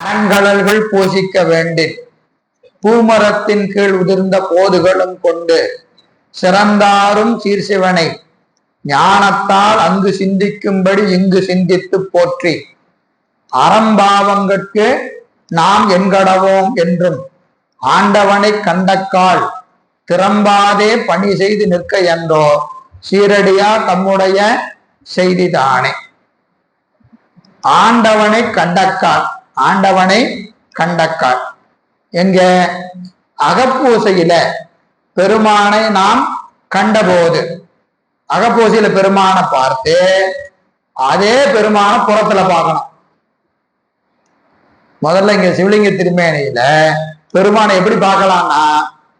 அரண்கடல்கள் பூசிக்க வேண்டின் பூமரத்தின் கீழ் உதிர்ந்த போதுகளும் கொண்டு சிறந்தாரும் சீர்சிவனை ஞானத்தால் அங்கு சிந்திக்கும்படி இங்கு சிந்தித்து போற்றி. அறம்பாவங்கட்கு நாம் என்கடவோம் என்றும் ஆண்டவனை கண்டக்கால் திறம்பாதே பணி செய்து நிற்க என்றோ சீரடியா தம்முடைய செய்திதானே. ஆண்டவனை கண்டக்கால் ஆண்டவனை கண்டக்கால் எங்க அகப்பூசையில பெருமானை நாம் கண்டபோது அகப்பூசையில பெருமானை பார்த்து அதே பெருமான புறத்துல பார்க்கணும். முதல்ல இங்க சிவலிங்க திருமேனியில பெருமானை எப்படி பார்க்கலாம்னா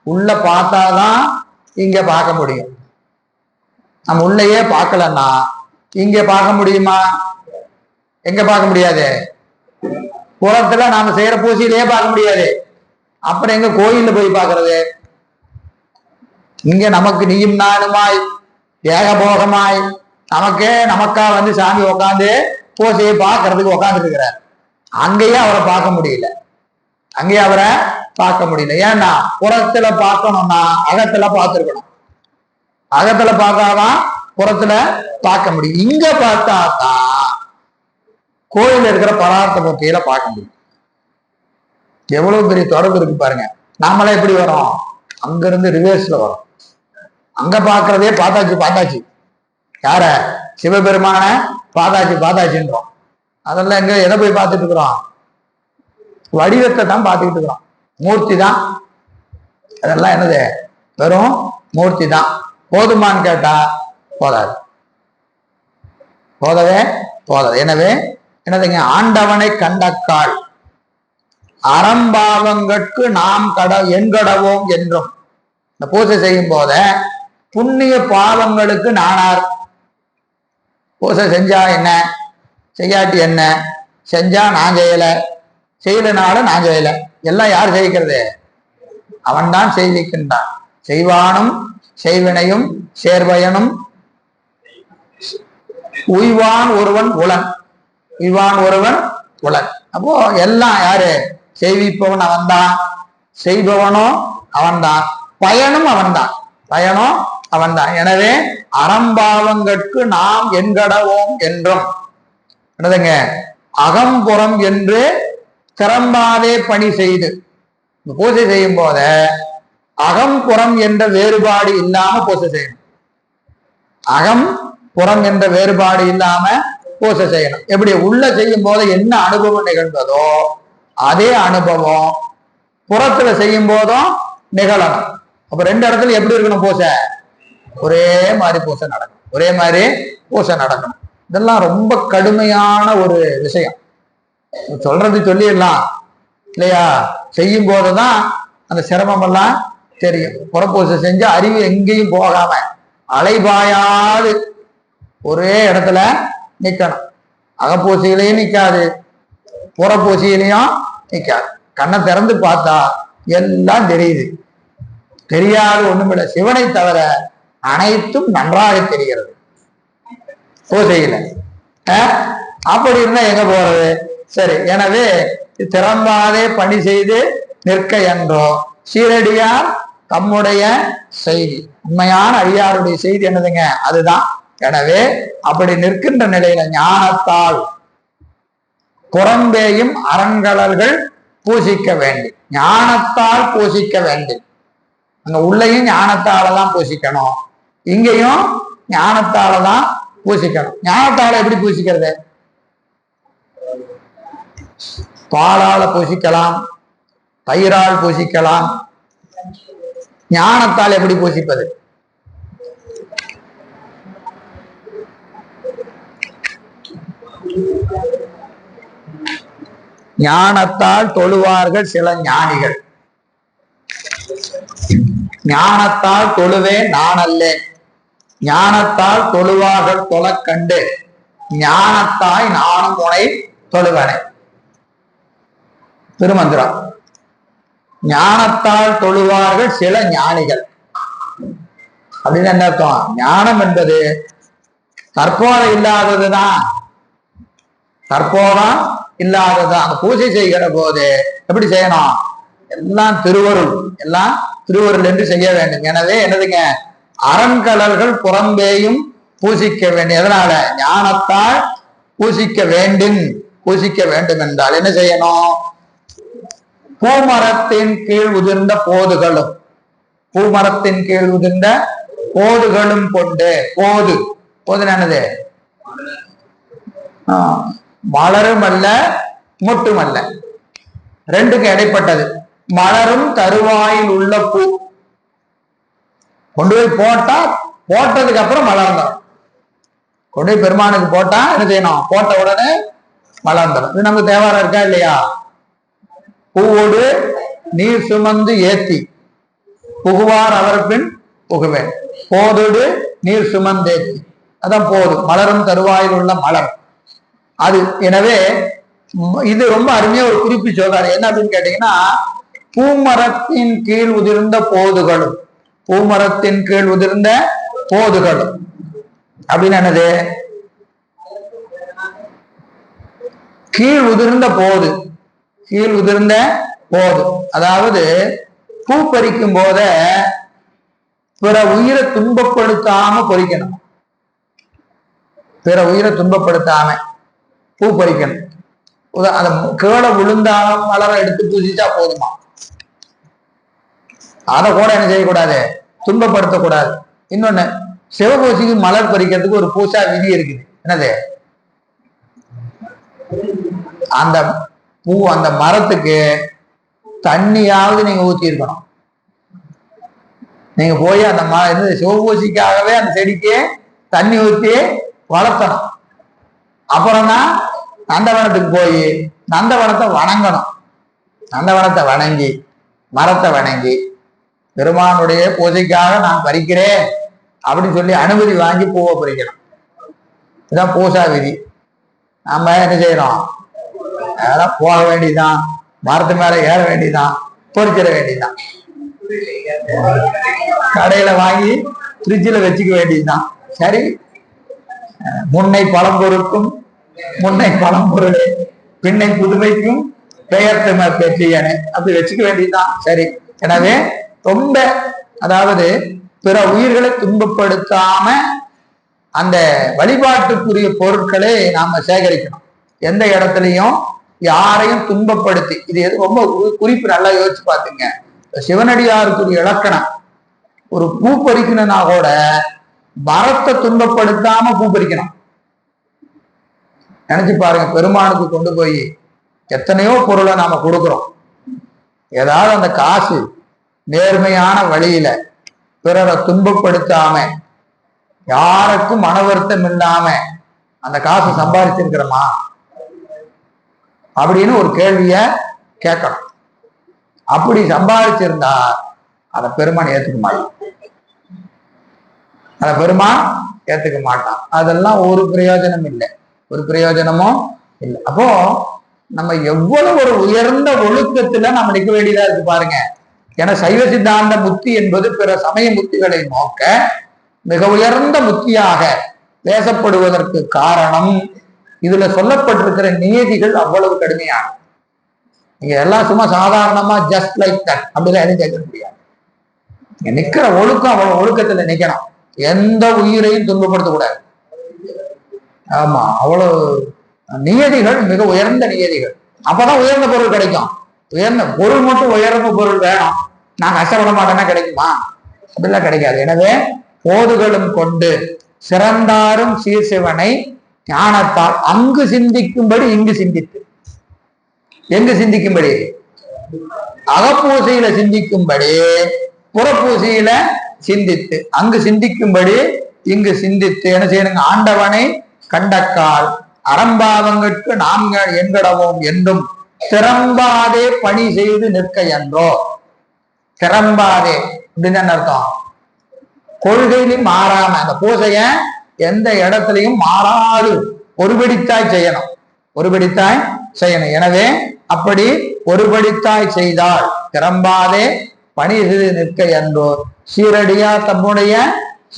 உள்ள பார்த்தாதான் இங்க பார்க்க முடியும். நம்ம உள்ளயே பார்க்கலன்னா இங்க பார்க்க முடியுமா? எங்க பார்க்க முடியாது? புறத்துல நாம செய்யற பூசையிலேயே பார்க்க முடியாது. அப்புறம் எங்க கோயில்ல போய் பார்க்கறது? இங்க நமக்கு நீயும் நானுமாய் ஏகபோகமாய் நமக்கே நமக்கா வந்து சாமி உட்காந்து பூசையை பார்க்கறதுக்கு உட்காந்துட்டு இருக்கிறார் அங்கேயே அவரை பார்க்க முடியல. அங்கேயே அவரை பார்க்க முடியல. ஏன்னா புறத்துல பார்க்கணும்னா அகத்துல பார்த்துருக்கணும். அகத்துல பார்த்தாதான் புறத்துல பார்க்க முடியும். இங்க பார்த்தா தான் கோயில்ல இருக்கிற பரார்த்த மூர்த்தியில பார்க்க முடியும். எவ்வளவு பெரிய தொடர்பு இருக்கு பாருங்க. நாமெல்லாம் எப்படி வரோம்? அங்க இருந்து ரிவர்ஸ்ல வரோம். அங்க பாக்குறதே பார்த்தாச்சு பார்த்தாச்சு. யார? சிவபெருமான பார்த்தாச்சு பார்த்தாச்சுன்றோம். அதெல்லாம் எங்க எதை போய் பார்த்துட்டு இருக்கிறோம்? வடிவத்தை தான் பார்த்துக்கிட்டு இருக்கிறோம். மூர்த்தி தான். அதெல்லாம் என்னது? வெறும் மூர்த்தி தான். போதுமான்னு கேட்டா போதாது. போதவே போதாது. எனவே என்னதுங்க? ஆண்டவனை கண்டக்காள் அறம்பாவங்கட்கு நாம் கட எண்கடவோம் என்றும். இந்த பூஜை செய்யும் போத புண்ணிய பாவங்களுக்கு நானார். பூஜை செஞ்சா என்ன? செய்யாட்டி என்ன? செஞ்சா நான் செய்யல. செய்யலனாலும் நான் செய்யல. எல்லாம் யார் செய்கிறது? அவன்தான் செய்விக்கின்றான் செய்வானும் செய்வினையும் சேர்வயனும். உய்வான் ஒருவன் உலன். இவான் ஒருவன் உளன் அப்போ எல்லாம் யாரு? செய்விப்பவன் அவன்தான். செய்பவனோ அவன்தான். பயனும் அவன்தான். பயனும் அவன்தான். எனவே அறம்பாவங்கட்கு நாம் என்கடவோம் என்றும். என்னதுங்க? அகம்புறம் என்று திறம்பாதே பணி செய்து. பூஜை செய்யும் போத அகம்புறம் என்ற வேறுபாடு இல்லாம பூஜை செய்யணும். அகம் புறம் என்ற வேறுபாடு இல்லாம பூசை செய்யணும். எப்படி? உள்ள செய்யும் போது என்ன அனுபவம் நிகழ்ந்ததோ அதே அனுபவம் புறத்துல செய்யும் போதும் நிகழணும். அப்ப ரெண்டு இடத்துல எப்படி இருக்கணும் பூசை ஒரே மாதிரி பூசை நடக்கும். ஒரே மாதிரி பூசை நடக்கணும் இதெல்லாம் ரொம்ப கடுமையான ஒரு விஷயம். சொல்றது சொல்லிடலாம். இல்லையா? செய்யும் போதுதான் அந்த சிரமம் எல்லாம் தெரியும். புறப்பூசை செஞ்சு அறிவு எங்கேயும் போகாம அலைபாயாது ஒரே இடத்துல நிக்கணும். அகப்பூசையிலையும் நிக்காது. புறப்பூசையிலையும் நிக்காது. கண்ணை திறந்து பார்த்தா எல்லாம் தெரியுது. தெரியாது ஒண்ணுமில்லை. சிவனை தவிர அனைத்தும் நன்றாக தெரிகிறது. பூசையில. அப்படி இருந்தா எங்க போறது? சரி எனவே திறம்பாதே பணி செய்து நிற்க என்றோ சீரடியார் தம்முடைய செய்தி. உண்மையான அடியாருடைய செய்தி என்னதுங்க? அதுதான் எனவே அப்படி நிற்கின்ற நிலையில ஞானத்தால் புறம்பேயும் அறங்கலர்கள் பூசிக்க வேண்டும் ஞானத்தால் பூசிக்க வேண்டும் அங்க உள்ளேயும் ஞானத்தால தான் பூசிக்கணும். இங்கேயும் ஞானத்தால தான் பூசிக்கணும். ஞானத்தால எப்படி பூசிக்கிறது? பாலால பூசிக்கலாம் தயிரால் பூசிக்கலாம். ஞானத்தால் எப்படி பூசிப்பது? ஞானத்தால் தொழுவார்கள் சில ஞானிகள். ஞானத்தால் தொழுவே நான் அல்லேன். ஞானத்தால் தொழுவார்கள் தொலை கண்டு ஞானத்தாய் நானும் உனை தொழுவனே. திருமந்திரம். ஞானத்தால் தொழுவார்கள் சில ஞானிகள். அப்படின்னு என்ன அர்த்தம்? ஞானம் என்பது தற்போதை இல்லாததுதான் தற்போதான் இல்லாததான் அந்த பூஜை செய்கிற போது எப்படி செய்யணும்? எல்லாம் திருவருள் எல்லாம் திருவருள் என்று செய்ய வேண்டும். எனவே என்னதுங்க? அரண்கலர்கள் புறம்பேயும் பூசிக்க வேண்டும். எதனால? ஞானத்தால் பூசிக்க வேண்டும். பூசிக்க வேண்டும் என்றால் என்ன செய்யணும்? பூமரத்தின் கீழ் உதிர்ந்த போதுகளும் பூமரத்தின் கீழ் உதிர்ந்த போதுகளும் கொண்டு போது போது என்னது? மலரும் அல்ல மொட்டும் அல்ல ரெண்டுக்கும் இடைப்பட்டது. மலரும் தருவாயில் உள்ள பூ. கொண்டு போய் போட்டா போட்டதுக்கு அப்புறம் மலர்ந்தோம் கொண்டு போய் பெருமானுக்கு போட்டா என்ன செய்யணும்? போட்ட உடனே மலர்ந்தோம் இது நமக்கு தேவாரம் இருக்கா இல்லையா? பூவோடு நீர் சுமந்து ஏத்தி. புகுவார் அவர் பின் புகுவேன். போதோடு நீர் சுமந்தேத்தி அதான் போது. மலரும் தருவாயில் உள்ள மலர். அது எனவே இது ரொம்ப அருமையா ஒரு குறிப்பு சொல்றாரு. என்ன அப்படின்னு கேட்டீங்கன்னா பூமரத்தின் கீழ் உதிர்ந்த போதுகளும் பூமரத்தின் கீழ் உதிர்ந்த போதுகளும். அப்படின்னு என்னது? கீழ் உதிர்ந்த போது கீழ் உதிர்ந்த போது. அதாவது பூ பறிக்கும் போத பிற உயிரை துன்பப்படுத்தாம பொறிக்கணும். பிற உயிரை துன்பப்படுத்தாம. பூ பறிக்கணும் அந்த கீழே விழுந்தா மலரை எடுத்து பூசிச்சா போதுமா? அதை கூட என்ன செய்யக்கூடாது? துன்பப்படுத்தக்கூடாது. இன்னொன்னு சிவபூசிக்கு மலர் பறிக்கிறதுக்கு ஒரு பூசா விதி இருக்குது. என்னது? அந்த பூ அந்த மரத்துக்கு தண்ணியாவது நீங்க ஊத்தி இருக்கணும் நீங்க போய் அந்த ம இது சிவபூசிக்காகவே அந்த செடிக்கு தண்ணி ஊத்தி வளர்த்தணும். அப்புறம் தான் நந்தவனத்துக்கு போய் நந்தவனத்தை வணங்கணும். நந்தவனத்தை வணங்கி மரத்தை வணங்கி பெருமானுடைய பூஜைக்காக நான் பறிக்கிறேன் அப்படின்னு சொல்லி அனுமதி வாங்கி பூவை பறிக்கணும். இதுதான் பூசா விதி. நாம என்ன செய்யறோம்? அதெல்லாம் போக வேண்டியதுதான். மரத்து மேல ஏற வேண்டியதுதான். பொறிச்சிட வேண்டியதுதான். கடையில வாங்கி ஃப்ரிட்ஜில் வச்சுக்க வேண்டியதுதான். சரி முன்னை பழம்பொருக்கும் முன்னை பழம்பொருளே பின்னை புதுமைக்கும் பெயர்த்தம பெற்றியனே அப்படி வச்சுக்க வேண்டியதுதான். சரி. எனவே ரொம்ப அதாவது பிற உயிர்களை துன்பப்படுத்தாம அந்த வழிபாட்டுக்குரிய பொருட்களை நாம சேகரிக்கணும். எந்த இடத்துலையும் யாரையும் துன்பப்படுத்தி இது எது ரொம்ப குறிப்பு நல்லா யோசிச்சு பாத்துங்க. சிவனடியாருக்குரிய இலக்கணம். ஒரு பூ பறிக்கணும்னா கூட மரத்தை துன்பப்படுத்தாம பூ பறிக்கணும் நினைச்சு பாருங்க பெருமானுக்கு கொண்டு போய் எத்தனையோ பொருளை நாம கொடுக்கிறோம். ஏதாவது அந்த காசு நேர்மையான வழியில பிறரை துன்பப்படுத்தாம யாருக்கும் மன வருத்தம் இல்லாம அந்த காசு சம்பாதிச்சிருக்கிறோமா அப்படின்னு ஒரு கேள்விய கேட்கணும். அப்படி சம்பாதிச்சிருந்தா அதை பெருமான் ஏத்துக்குமா அதை பெருமான் ஏத்துக்க மாட்டான். அதெல்லாம் ஒரு பிரயோஜனம் இல்லை. ஒரு பிரயோஜனமும் இல்லை. அப்போ நம்ம எவ்வளவு ஒரு உயர்ந்த ஒழுக்கத்துல நம்ம நிற்க வேண்டியதா இருக்கு பாருங்க. ஏன்னா சைவ சித்தாந்த முத்தி என்பது பிற சமய முத்திகளை நோக்க மிக உயர்ந்த முத்தியாக பேசப்படுவதற்கு காரணம் இதுல சொல்லப்பட்டிருக்கிற நியதிகள் அவ்வளவு கடுமையான நீங்க எல்லாம் சும்மா சாதாரணமா ஜஸ்ட் லைக் தட் அப்படிலாம் எதுவும் கேட்க முடியாது. நிக்கிற ஒழுக்கம் அவ்வளவு ஒழுக்கத்துல நிக்கணும். எந்த உயிரையும் துன்பப்படுத்தக்கூடாது. ஆமா அவ்வளவு நியதிகள் மிக உயர்ந்த நியதிகள். அப்பதான் உயர்ந்த பொருள் கிடைக்கும். உயர்ந்த பொருள் மட்டும் உயர்ந்த பொருள் வேணும். நான் கஷ்டப்பட மாட்டேன்னா கிடைக்குமா? அப்படிலாம் கிடைக்காது. எனவே போதுகளும் கொண்டு சிறந்தாரும் சீர் சிவனை ஞானத்தால் அங்கு சிந்திக்கும்படி இங்கு சிந்தித்து. எங்கு சிந்திக்கும்படி? அகப்பூசையில சிந்திக்கும்படி புறப்பூசையில சிந்தித்து. அங்கு சிந்திக்கும்படி இங்கு சிந்தித்து என்ன செய்யணுங்க? ஆண்டவனை கண்டக்கால். அறம்பாவங்கட்கு நாங்கள் எங்கடவோம் என்றும் திறம்பாதே பணி செய்து நிற்க என்றோ. திறம்பாதே அப்படின்னு என்ன அர்த்தம்? கொள்கையிலும் மாறாம அந்த பூசைய எந்த இடத்துலையும் மாறாது. ஒருபடித்தாய் செய்யணும். ஒருபடித்தாய் செய்யணும். எனவே அப்படி ஒருபடித்தாய் செய்தால் திறம்பாதே பணி செய்து நிற்க என்றோ சீரடியா தம்முடைய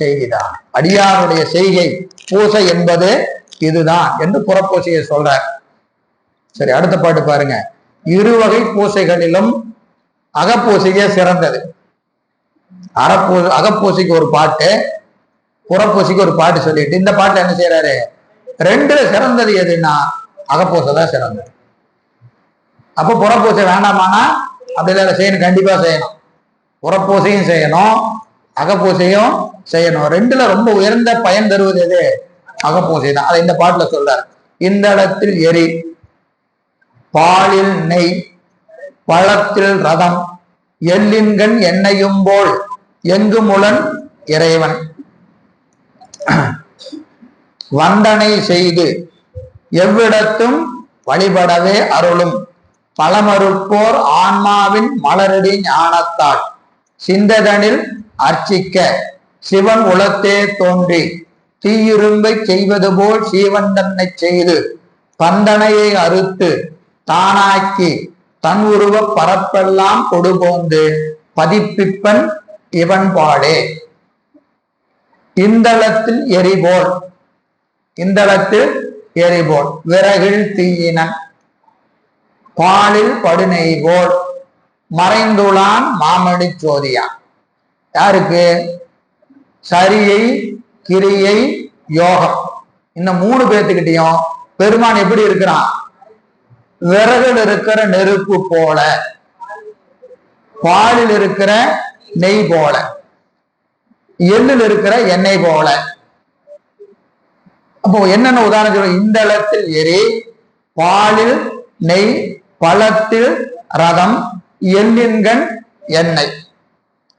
செய்திதான். அடியாருடைய செய்கை பூசை என்பது இதுதான் என்று புறப்பூசையை சொல்றார். சரி அடுத்த பாட்டு பாருங்க. இருவகை பூசைகளிலும் அகப்பூசையே சிறந்தது. அறப்பூ அகப்பூசைக்கு ஒரு பாட்டு புறப்பூசைக்கு ஒரு பாட்டு சொல்லிட்டு இந்த பாட்டு என்ன செய்யறாரு ரெண்டுல சிறந்தது எதுன்னா அகப்பூசை தான் சிறந்தது. அப்ப புறப்பூசை வேண்டாமானா அப்படி இல்லை செய்யணும். கண்டிப்பா செய்யணும். புறப்பூசையும் செய்யணும் அகப்பூசையும் செய்யணும். ரெண்டுல ரொம்ப உயர்ந்த பயன் தருவது எது? அகப்பூசை தான். அதை இந்த பாட்டுல சொல்றார். இந்த இடத்தில் எரி பாலில் நெய் பழத்தில் ரதம் எல்லின்கண் எண்ணெயும் போல் எங்கு முலன் இறைவன்? வந்தனை செய்து எவ்விடத்தும் வழிபடவே அருளும். பழமறுப்போர் ஆன்மாவின் மலரடி ஞானத்தால். சிந்ததனில் அர்ச்சிக்க. சிவன் உளத்தே தோன்றி தீயிரும்பை செய்வது போல் சீவன் தன்னை செய்து பந்தனையை அறுத்து தானாக்கி தன் உருவ பரப்பெல்லாம் கொடுபோந்து பதிப்பிப்பன் இவன் பாடே. இந்தளத்தில் எரிபோல் இந்தளத்தில் எரிபோல் விறகில் தீயினன் பாலில் படுநெய்போல். மறைந்துளான் மாமணி சோதியான். யாருக்கு? சரியை கிரியை யோகம். இந்த மூணு பேர்த்துக்கிட்டையும் பெருமான் எப்படி இருக்கிறான்? விறகுல இருக்கிற நெருப்பு போல பாலில் இருக்கிற நெய் போல எள்ளில் இருக்கிற எண்ணெய் போல. அப்போ என்னென்ன உதாரணம் இந்த இடத்தில் எரி பாலில் நெய் பழத்தில் ரதம் எள்ளின்கண் எண்ணெய்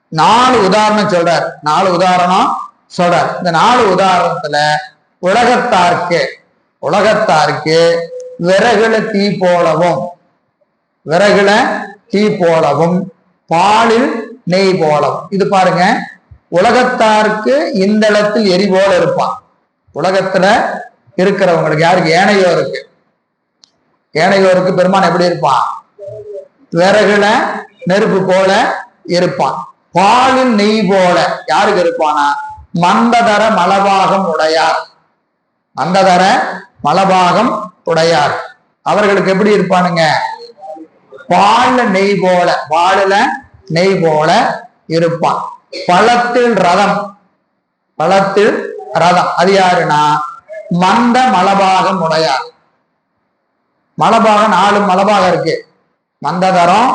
நாலு உதாரணம் சொல்றார். நாலு உதாரணம் சொல்றார். இந்த நாலு உதாரணத்துல உலகத்தார்க்கு உலகத்தார்க்கு விறகுல தீ போலவும் விறகுல தீ போலவும் பாலில் நெய் போலவும். இது பாருங்க. உலகத்தாருக்கு இந்த இடத்தில் எரி போல இருப்பான். உலகத்துல இருக்கிறவங்களுக்கு யாருக்கு? ஏனையோருக்கு. ஏனையோருக்கு பெருமான் எப்படி இருப்பான்? விறகுல நெருப்பு போல இருப்பான். பாலில் நெய் போல யாருக்கு இருப்பானா? மந்ததர மலபாகம் உடையார். மந்ததர மலபாகம் உடையார். அவர்களுக்கு எப்படி இருப்பானுங்க? பால்ல நெய் போல பாலுல நெய் போல இருப்பான். பழத்தில் ரதம் பழத்தில் ரதம். அது யாருன்னா? மந்த மலபாகம் உடையார். மலபாகம் நாலு மலபாகம் இருக்கு. மந்ததரம்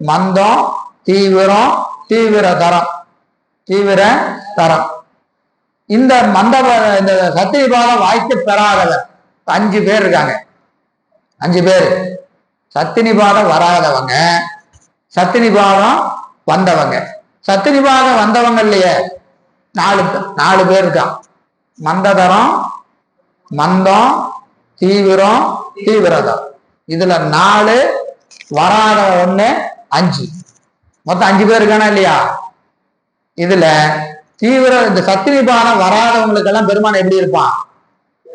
மந்தம் தீவிரம் தீவிர தரம் தீவிர தரம். இந்த மந்த இந்த சத்தியபாதம் வாய்க்கு பெறாதவர். அஞ்சு பேர் இருக்காங்க. அஞ்சு பேர். சத்தினிபாதம் வராதவங்க. சத்தினிபாதம் வந்தவங்க. சத்தினிபாதம் வந்தவங்க இல்லையே. நாலு நாலு பேர் இருக்கான் மந்ததரம் மந்தம் தீவிரம் தீவிரதம் இதுல நாலு வராத ஒண்ணு அஞ்சு. மொத்தம் அஞ்சு பேர் இருக்கானா இல்லையா? இதுல தீவிர இந்த சத்திரிபானம் வராதவங்களுக்கெல்லாம் பெருமான் எப்படி இருப்பான்?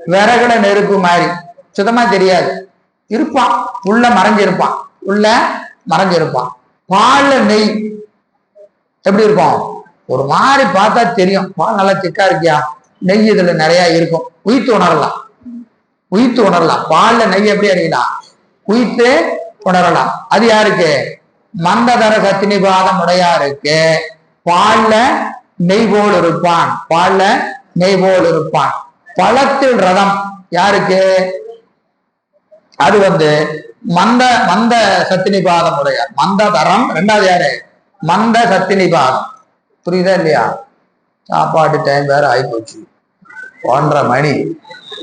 விறகுல நெருப்பு மாதிரி. சுத்தமா தெரியாது. இருப்பான். உள்ள மறைஞ்சிருப்பான். உள்ள மறைஞ்சிருப்பான். பால்ல நெய். எப்படி இருக்கும்? ஒரு மாதிரி பார்த்தா தெரியும். பால் நல்லா திக்கா இருக்கியா? நெய் இதுல நிறைய இருக்கும். உயிர்த்து உணரலாம். உயிர்த்து உணரலாம். பால்ல நெய் எப்படி அறியலாம் உயிர்த்து உணரலாம். அது யாருக்கு? மந்ததர சத்தினிபாதம் உடையாருக்கு. பால்ல நெய் போல் இருப்பான். பால்ல நெய் போல் இருப்பான். பழத்தில் ரதம் யாருக்கு? அது வந்து மந்த மந்த சத்தினிபாதம் உடையார். மந்த தரம் ரெண்டாவது யாரு? மந்த சத்தினிபாதம். புரியுதா இல்லையா? சாப்பாடு டைம் வேற ஆயிப்போச்சு. ஒன்றரை மணி.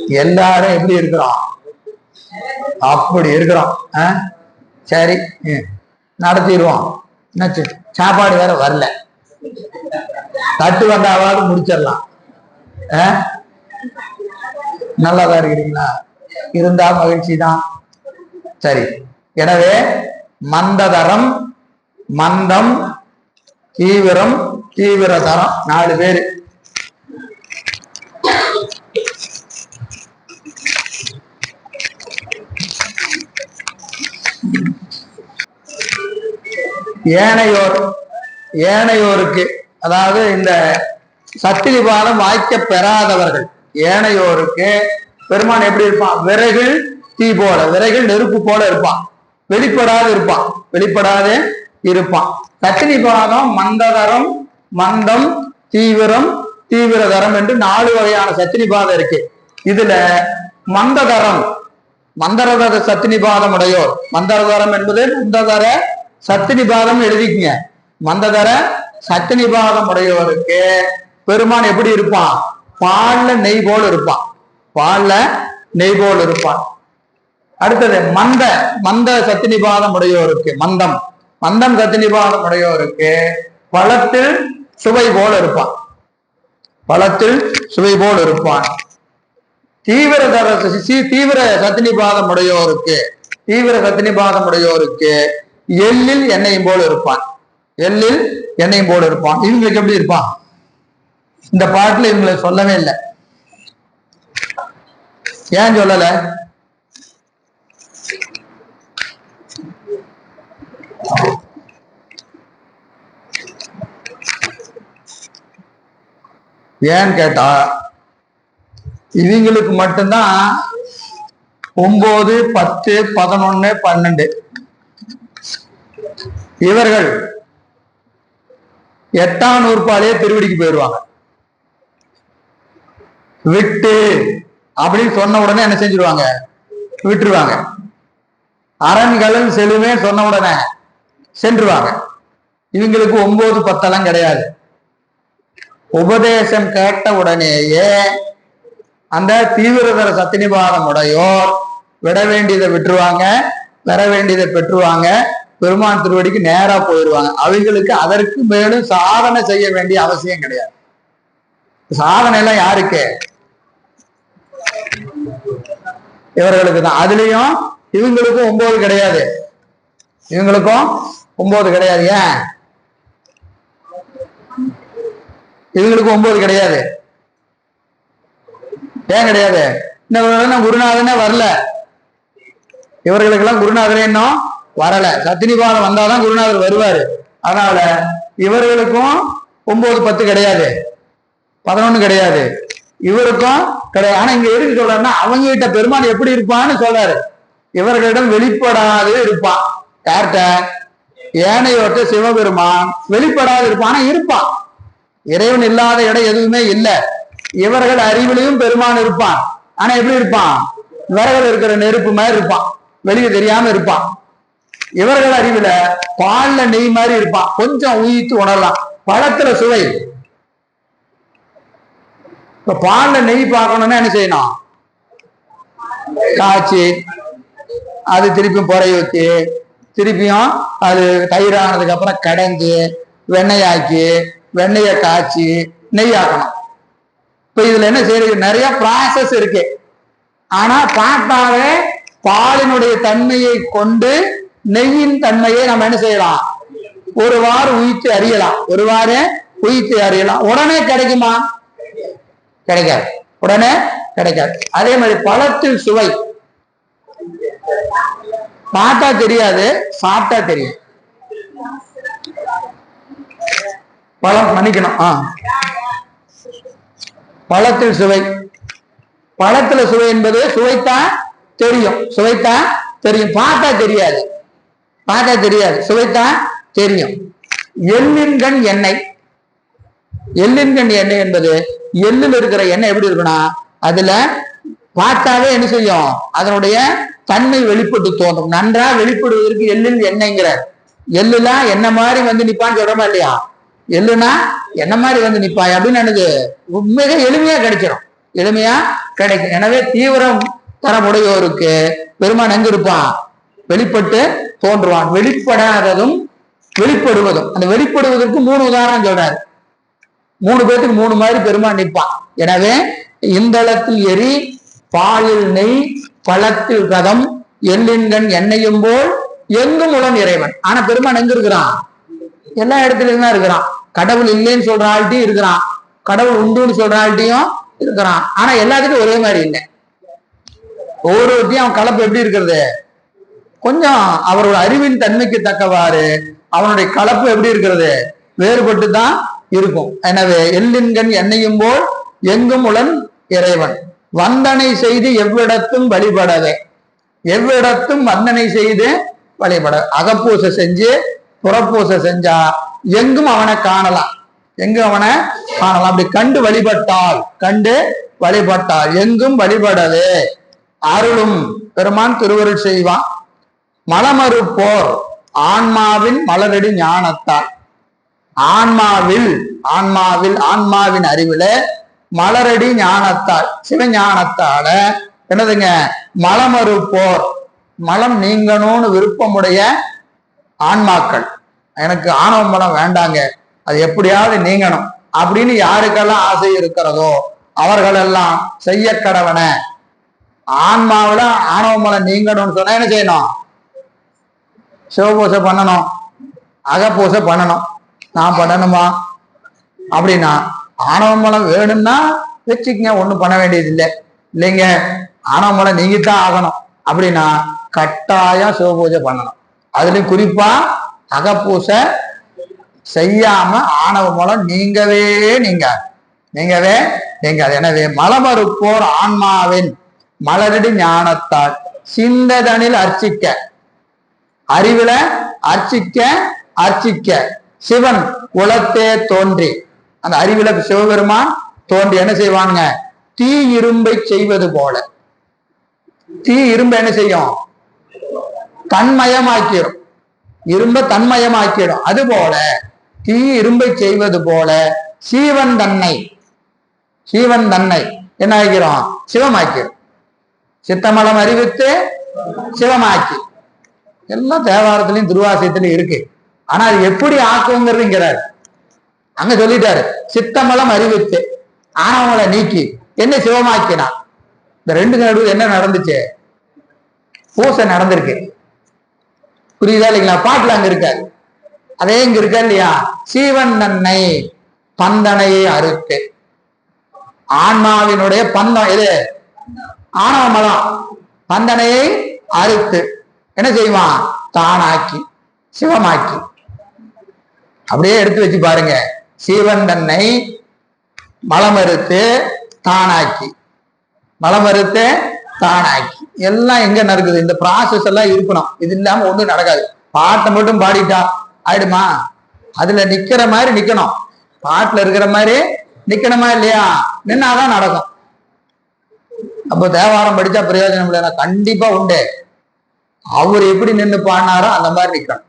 எல்லாரும் எப்படி இருக்கிறோம்? அப்படி இருக்கிறோம். ஆஹ் சரி ம். நடத்திடுவோம். என்னாச்சு? சாப்பாடு வேற வரல. தட்டு வந்தாவாவது முடிச்சிடலாம். ஆ? நல்லாதான் இருக்கிறீங்களா? இருந்தா மகிழ்ச்சி தான் சரி. எனவே மந்ததரம் மந்தம் தீவிரம் தீவிரதரம் நாலு பேரு. ஏனையோர் ஏனையோருக்கு அதாவது இந்த சத்திரிபாலம் வாய்க்க பெறாதவர்கள் ஏனையோருக்கு பெருமான் எப்படி இருப்பான்? விறகில் தீ போல விறகில் நெருப்பு போல இருப்பான். வெளிப்படாது இருப்பான். வெளிப்படாதே இருப்பான். சத்தினி பாதம் மந்ததரம் மந்தம் தீவிரம் தீவிரதரம் என்று நாலு வகையான சத்தினி பாதம் இருக்கு. இதுல மந்ததரம் மந்தரதர சத்தினிபாதம் உடையோர். மந்தரதரம் என்பது மந்ததர சத்தினிபாதம் எழுதிக்குங்க. மந்ததர சத்தினிபாதம் உடையவருக்கு பெருமான் எப்படி இருப்பான்? பால்ல நெய் போல் இருப்பான். பால்ல நெய் போல் இருப்பான். அடுத்தது மந்த மந்த சத்தினிபாதம் உடையவருக்கு மந்தம். மந்தம் சத்தினிபாதம் உடையவருக்கு பழத்தில் சுவை போல் இருப்பான். பழத்தில் சுவை போல் இருப்பான். தீவிர தர தீவிர சத்தினிபாதம் உடையோருக்கு தீவிர சத்தினிபாதம் உடையோருக்கு எள்ளில் எண்ணெயும் போல இருப்பான். எள்ளில் எண்ணெயும் போல இருப்பான். இவங்களுக்கு எப்படி இருப்பான்? இந்த பாட்டுல இவங்களை சொல்லவே இல்லை. ஏன் சொல்லல? ஏன்னு கேட்டா இவங்களுக்கு மட்டும்தான் ஒன்பது பத்து பதினொன்னு பன்னெண்டு இவர்கள் எட்டாம் நூற்பாலே திருவடிக்கு போயிடுவாங்க விட்டு அப்படின்னு சொன்ன உடனே என்ன செஞ்சிருவாங்க? விட்டுருவாங்க. அரண்களும் செலுமே சொன்ன உடனே சென்றுவாங்க. இவங்களுக்கு ஒன்பது பத்தெல்லாம் கிடையாது. உபதேசம் கேட்ட உடனேயே அந்த தீவிரதர சத்தினிபாதம் உடையோர் விட வேண்டியதை விட்டுருவாங்க பெற வேண்டியதை பெற்றுவாங்க பெருமான் திருவடிக்கு நேரா போயிடுவாங்க அவங்களுக்கு அதற்கு மேலும் சாதனை செய்ய வேண்டிய அவசியம் கிடையாது. சாதனை எல்லாம் யாருக்கு? இவர்களுக்கு தான். அதுலயும் இவங்களுக்கும் ஒன்பது கிடையாது. இவங்களுக்கும் ஒன்பது கிடையாது. ஏன்? இவங்களுக்கும் ஒன்பது கிடையாது. ஏன் கிடையாது? இன்னும் குருநாதனே வரல. இவர்களுக்கெல்லாம் குருநாதனே இன்னும் வரல. சத்தினிபாதம் வந்தாதான் குருநாதர் வருவாரு. அதனால இவர்களுக்கும் ஒன்பது பத்து கிடையாது. பதினொன்னு கிடையாது. இவருக்கும் கிடையாது. ஆனா இங்க எதுக்கு சொல்றாருன்னா அவங்க கிட்ட பெருமான் எப்படி இருப்பான்னு சொல்றாரு. இவர்களிடம் வெளிப்படாது இருப்பான். யார்கிட்ட? ஏனையோட்ட சிவபெருமான் வெளிப்படாது இருப்பான். ஆனா இருப்பான். இறைவன் இல்லாத இடம் எதுவுமே இல்லை. இவர்கள் அறிவிலையும் பெருமான் இருப்பான். ஆனா எப்படி இருப்பான்? விறகுல இருக்கிற நெருப்பு மாதிரி இருப்பான். வெளியே தெரியாம இருப்பான். இவர்கள் அறிவுல பால்ல நெய் மாதிரி இருப்பான் கொஞ்சம் ஊயித்து உணரலாம். பழத்துல சுவை. இப்ப பால்ல நெய் பார்க்கணும்னா என்ன செய்யணும்? காய்ச்சி அது திருப்பியும் புறைய வச்சு திருப்பியும் அது தயிரானதுக்கு அப்புறம் கடைஞ்சு வெண்ணெயாக்கி வெண்ணெயை காய்ச்சி நெய்யாக்கணும் இப்ப இதுல என்ன செய்யறது? நிறைய ப்ராசஸ் இருக்கு. ஆனா பார்த்தாவே பாலினுடைய தன்மையை கொண்டு நெய்யின் தன்மையை நம்ம என்ன செய்யலாம்? ஒரு வாரம் உயித்து அறியலாம். ஒரு வாரம் உயித்து அறியலாம். உடனே கிடைக்குமா? கிடைக்காது. உடனே கிடைக்காது. அதே மாதிரி பழத்தில் சுவை. பார்த்தா தெரியாது சாப்பிட்டா தெரியும் பழம் மன்னிக்கணும். ஆ. பழத்தில் சுவை. பழத்துல சுவை என்பது சுவைத்தான் தெரியும். சுவைத்தான் தெரியும். பார்த்தா தெரியாது. பார்த்தா தெரியாது. சுவைத்தான் தெரியும். எள்ளின்கண் எண்ணெய். எள்ளின்கண் எண்ணெய் என்பது எள்ளில் இருக்கிற எண்ணெய் எப்படி இருக்குன்னா அதுல பார்த்தாவே என்ன செய்யும்? அதனுடைய தன்மை வெளிப்பட்டு தோன்றும். நன்றா வெளிப்படுவதற்கு எள்ளில் எண்ணெய்ங்கிற எள்ளுனா என்ன மாதிரி வந்து நிப்பான்னு சொல்றமா இல்லையா? எள்ளுனா என்ன மாதிரி வந்து நிப்பாய் அப்படின்னு எனக்கு மிக எளிமையா கிடைச்சிடும் எளிமையா கிடைக்கும். எனவே தீவிரம் தரமுடையோருக்கு பெருமான் எங்க இருப்பான்? வெளிப்பட்டு தோன்றுவான். வெளிப்படாததும் வெளிப்படுவதும். அந்த வெளிப்படுவதற்கு மூணு உதாரணம் சொல்றாரு. மூணு பேத்துக்கு மூணு மாதிரி பெருமான் நிற்பான். எனவே இந்தளத்தில் எரி பாலில் நெய் பழத்தில் கதம் எள்ளின்கண் எண்ணெயும் போல் எங்கும் உடன் இறைவன். ஆனா பெருமான் எங்க இருக்கிறான்? எல்லா இடத்துலயும் தான் இருக்கிறான். கடவுள் இல்லைன்னு சொல்ற ஆள்கிட்டையும் இருக்கிறான். கடவுள் உண்டுன்னு சொல்ற ஆள்கிட்டையும் இருக்கிறான். ஆனா எல்லாத்துக்கும் ஒரே மாதிரி இல்லை. ஒவ்வொருத்தையும் அவன் கலப்பு எப்படி இருக்கிறது? கொஞ்சம் அவரோட அறிவின் தன்மைக்கு தக்கவாறு அவனுடைய கலப்பு எப்படி இருக்கிறது? வேறுபட்டு தான் இருக்கும். எனவே எள்ளின்கண் என்னையும் போல் எங்கும் உளன் இறைவன். வந்தனை செய்து எவ்விடத்தும் வழிபடவே. எவ்விடத்தும் வந்தனை செய்து வழிபட. அகப்பூசை செஞ்சு புறப்பூசை செஞ்சா எங்கும் அவனை காணலாம். எங்கும் அவனை காணலாம். அப்படி கண்டு வழிபட்டால் கண்டு வழிபட்டால் எங்கும் வழிபடவே. அருளும். பெருமான் திருவருள் செய்வான். மலமறுப்போர் ஆன்மாவின் மலரடி ஞானத்தால். ஆன்மாவில் ஆன்மாவில் ஆன்மாவின் அறிவில மலரடி ஞானத்தால் சிவஞானத்தால என்னதுங்க? மலமறுப்போர் மலம் நீங்கணும்னு விருப்பமுடைய ஆன்மாக்கள். எனக்கு ஆணவ மலம் வேண்டாங்க. அது எப்படியாவது நீங்கணும். அப்படின்னு யாருக்கெல்லாம் ஆசை இருக்கிறதோ அவர்களெல்லாம் செய்ய கடவன ஆன்மாவில ஆணவ மலம் நீங்கணும்னு சொன்னா என்ன செய்யணும்? சிவபூசை பண்ணணும். அகப்பூசை பண்ணணும். நான் பண்ணணுமா? அப்படின்னா ஆணவ மலம் வேணும்னா வச்சுக்கங்க ஒன்றும் பண்ண வேண்டியது இல்லை. இல்லைங்க ஆணவ மலம் நீங்கித்தான் ஆகணும். அப்படின்னா கட்டாயம் சிவபூஜை பண்ணணும். அதுலயும் குறிப்பா அகப்பூசை செய்யாம ஆணவ மூலம் நீங்கவே நீங்க நீங்கவே நீங்க எனவே மலமறுப்போர் ஆன்மாவின் மலரடி ஞானத்தால் சிந்ததனில் அர்ச்சிக்க அறிவில அர்ச்சிக்க அர்ச்சிக்க. சிவன் குலத்தே தோன்றி. அந்த அறிவில சிவபெருமான் தோன்றி என்ன செய்வாங்க? தீ இரும்பை செய்வது போல. தீ இரும்பு என்ன செய்யும்? தன்மயமாக்கிடும். இரும்ப தன்மயமாக்கிடும். அது போல தீ இரும்பை செய்வது போல சீவன் தன்னை சீவன் தன்னை என்ன ஆக்கிறோம் சிவமாக்கிறோம் சித்தமலம் அறிவித்து சிவமாக்கி. எல்லாம் தேவாரத்திலையும் திருவாசயத்திலையும் இருக்கு. ஆனா அது எப்படி ஆக்குங்கிறதுங்கிறார். அங்க சொல்லிட்டாரு சித்தமலம் அறிவித்து ஆனவங்களை நீக்கி என்ன சிவமாக்கினா. இந்த ரெண்டு நடுவு என்ன நடந்துச்சு? பூசை நடந்திருக்கு. புரியுதா இல்லைங்களா? பாட்டுல அங்க இருக்காரு. அதே இங்க இருக்கா இல்லையா? சீவன் நன்னை பந்தனையை அறுத்து. ஆன்மாவினுடைய பந்தம் எது ஆணவமலம் பந்தனையை அறுத்து. என்ன செய்வான்? தானாக்கி சிவமாக்கி. அப்படியே எடுத்து வச்சு பாருங்க. சீவன் தன்னை மலமறுத்து தானாக்கி. மலமறுத்து தானாக்கி. எல்லாம் எங்க நடக்குது? இந்த ப்ராசஸ் எல்லாம் இருக்கணும். இது இல்லாம ஒண்ணும் நடக்காது. பாட்டை மட்டும் பாடிட்டா ஆயிடுமா? அதுல நிக்கிற மாதிரி நிக்கணும். பாட்டுல இருக்கிற மாதிரி நிக்கணுமா இல்லையா? நின்னாதான் நடக்கும். அப்போ தேவாரம் படிச்சா பிரயோஜனம் இல்லைன்னா கண்டிப்பா உண்டு. அவர் எப்படி நின்று பாடினாரோ அந்த மாதிரி நிற்கணும்.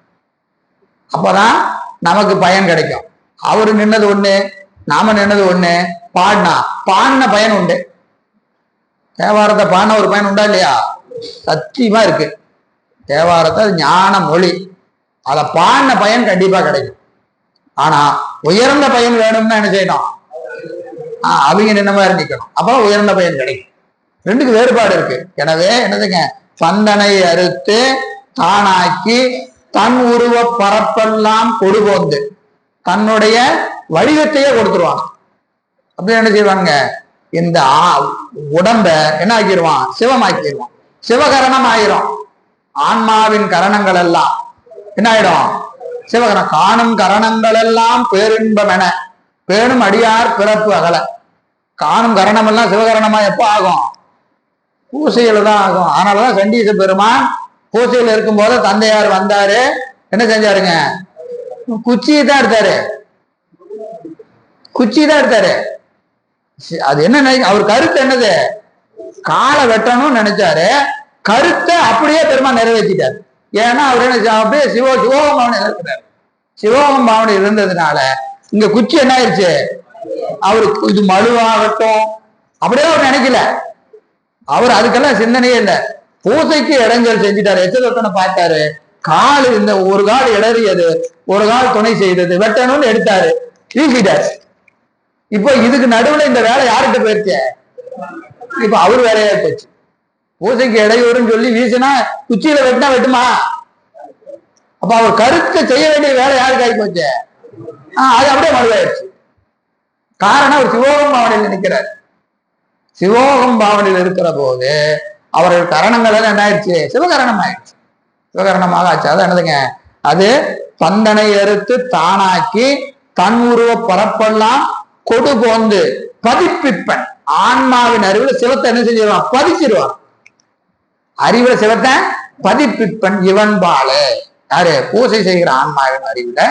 அப்பதான் நமக்கு பயன் கிடைக்கும். அவரு நின்னது ஒண்ணு நாம நின்னது ஒண்ணு பாடினா பாடின பயன் உண்டு. தேவாரத்தை பாடின ஒரு பயன் உண்டா இல்லையா? சத்தியமா இருக்கு. தேவாரத்தை ஞான மொழி. அதை பாடின பயன் கண்டிப்பா கிடைக்கும். ஆனா உயர்ந்த பயன் வேணும்னா என்ன செய்யணும்? ஆஹ் அவங்க நின்ன மாதிரி நிக்கணும். அப்போ உயர்ந்த பயன் கிடைக்கும். ரெண்டுக்கு வேறுபாடு இருக்கு. எனவே என்னதுங்க? தந்தனை அறுத்து தானாக்கி தன் உருவ பரப்பெல்லாம் கொடுபோந்து தன்னுடைய வடிவத்தையே கொடுத்துருவாங்க. அப்படி என்ன செய்வாங்க? இந்த ஆ- உடம்ப என்ன ஆக்கிடுவான் சிவமாக்கிடுவான் சிவகரணம் ஆயிரும். ஆன்மாவின் கரணங்கள் எல்லாம் என்ன ஆயிடும்? சிவகரணம். காணும் கரணங்கள் எல்லாம் பேரின்பம் என. பேணும் அடியார் பிறப்பு அகல. காணும் கரணம் எல்லாம் சிவகரணமா எப்போ ஆகும்? பூசையில தான் ஆகும். அதனாலதான் சண்டீச பெருமான் பூசையில இருக்கும்போது தந்தையார் வந்தாரு. என்ன செஞ்சாருங்க? குச்சியை தான் எடுத்தாரு. குச்சி தான் எடுத்தாரு. சி- அது என்ன நினை- அவர் கருத்து என்னது? காலை வெட்டணும்னு நினைச்சாரு. கருத்தை அப்படியே பெருமா நிறைவேற்றிட்டார். ஏன்னா அவர் என்ன செஞ்சா- அப்படியே சிவோ சிவோகம் பாவனை இருக்கிறார் சிவோகம் பாவனை இருந்ததுனால இங்க குச்சி என்ன ஆயிடுச்சு அவருக்கு இது மழுவாகட்டும். அப்படியே அவர் நினைக்கல. அவர் அதுக்கெல்லாம் சிந்தனையே இல்லை. பூசைக்கு இடங்கள் செஞ்சிட்டாரு. எச்சதொட்டனை பார்த்தாரு. கால் இந்த ஒரு கால் இடறியது ஒரு கால் துணை செய்தது வெட்டணும்னு எடுத்தாரு. வீசிட்டாரு இப்போ இதுக்கு நடுவுல இந்த வேலை யார்கிட்ட போயிருச்சு? இப்ப அவர் வேலையா போச்சு. பூசைக்கு இடையூறுன்னு சொல்லி வீசினா உச்சியில வெட்டினா வெட்டுமா? அப்ப அவர் கருத்தை செய்ய வேண்டிய வேலை யாருக்கு ஆகி போச்சு அது அப்படியே மறுவாயிருச்சு காரணம் அவர் சிவோகம் பாவனையில் நிக்கிறார் சிவோகம் பாவனையில் இருக்கிற போது அவர்கள் கரணங்கள் எல்லாம் என்ன ஆயிடுச்சு சிவகரணம் ஆயிடுச்சு சிவகரணமாக ஆச்சு. அதான் என்னதுங்க? அது பந்தனை அறுத்து தானாக்கி தன் உருவ பரப்பெல்லாம் கொடு போந்து பதிப்பிப்பன். ஆன்மாவின் அறிவுல சிவத்தை என்ன செஞ்சிருவான்? பதிச்சிருவான். அறிவுல சிவத்தை பதிப்பிப்பன் இவன் பாலு. யாரு? பூசை செய்கிற ஆன்மாவின் அறிவுல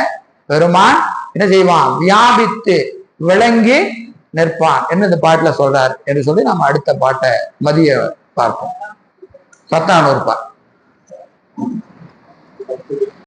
பெருமான் என்ன செய்வான்? வியாபித்து விளங்கி நிற்பான் என்ன இந்த பாட்டுல சொல்றார் என்று சொல்லி நாம் அடுத்த பாட்டை மதிய பார்ப்போம். சத்தானூர் பாட்டு.